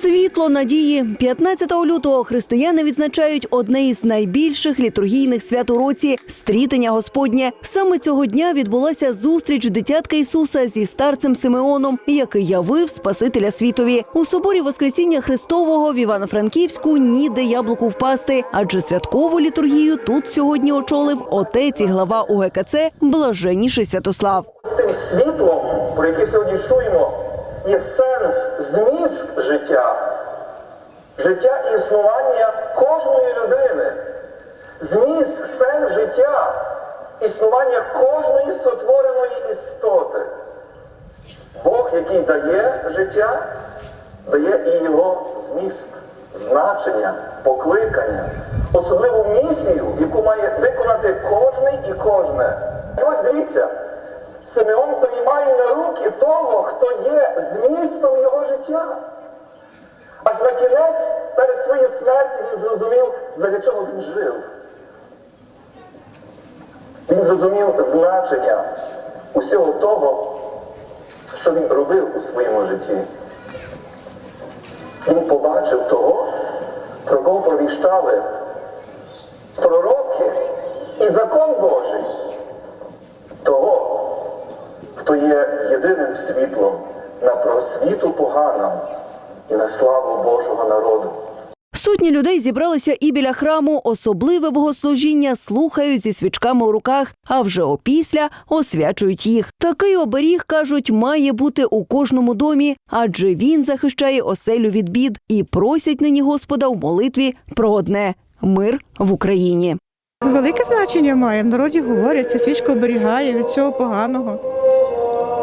Світло надії 15 лютого християни відзначають одне із найбільших літургійних свят у році стрітення Господнє. Саме цього дня відбулася зустріч дитятка Ісуса зі старцем Симеоном, який явив Спасителя світові у соборі Воскресіння Христового в Івано-Франківську ніде яблуку впасти, адже святкову літургію тут сьогодні очолив отець і глава УГКЦ Блаженніший Святослав. з тим світлом, про яке сьогодні чуємо, є сенс, зміст життя, життя і існування кожної людини, зміст, сенс життя, існування кожної сотвореної істоти. Бог, який дає життя, дає і його зміст, значення, покликання, особливу місію, яку має виконати кожний і кожне. І ось дивіться, Симеон приймає на руки того, хто є змістом його життя. Аж на кінець перед своєю смертю він зрозумів, заради чого він жив. Він зрозумів значення усього того, що він робив у своєму житті. Він побачив того, про кого провіщали пророки і закон Божий, того, хто є єдиним світлом на просвіту поганам і на славу Божого народу. Сотні людей зібралися і біля храму. Особливе богослужіння слухають зі свічками у руках, а вже опісля освячують їх. Такий оберіг кажуть, має бути у кожному домі, адже він захищає оселю від бід і просять нині Господа в молитві про одне мир в Україні. Велике значення має. В народі говорять, ця свічка оберігає від цього поганого.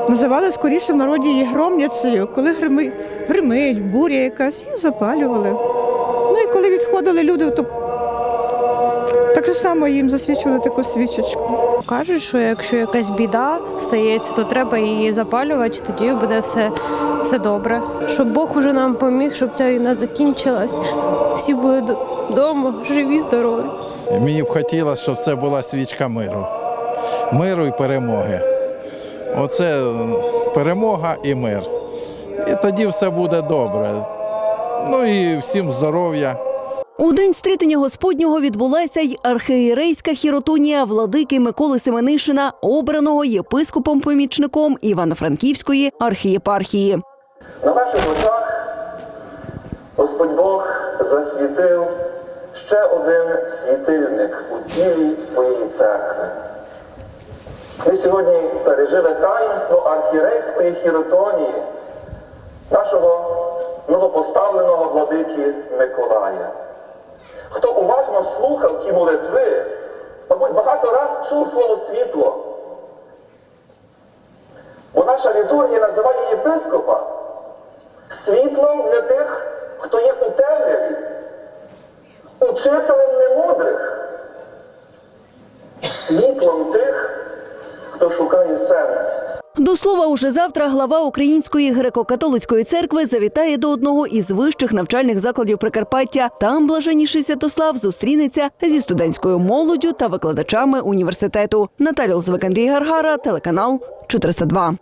Називали скоріше в народі її громницею, коли грими, гримить, буря якась, її запалювали. Ну і коли відходили люди, то так само їм засвічували таку свічечку. Кажуть, що якщо якась біда стається, то треба її запалювати, тоді буде все, все добре. Щоб Бог уже нам поміг, щоб ця війна закінчилась. Всі були вдома, живі, здорові. Мені б хотілося, щоб це була свічка миру. Миру і перемоги. Оце перемога і мир. І тоді все буде добре. Ну і всім здоров'я. У день стрітення Господнього відбулася й архієрейська хіротонія владики Миколи Семенишина, обраного єпископом-помічником Івано-Франківської архієпархії. На наших очах Господь Бог засвітив ще один світильник у цілій своїй церкви. Ми сьогодні пережили таїнство архірейської хіротонії нашого новопоставленого владики Миколая. Хто уважно слухав ті молитви, мабуть, багато раз чув слово світло. Бо наша літургія називає єпископа світлом для тих, хто є у темряві, учителем немудрих, світлом тих, хто шукає сенс. До слова, уже завтра глава Української греко-католицької церкви завітає до одного із вищих навчальних закладів Прикарпаття. Там блаженніший Святослав зустрінеться зі студентською молоддю та викладачами університету. Наталія Лозвик, Андрій Гаргара, телеканал 402.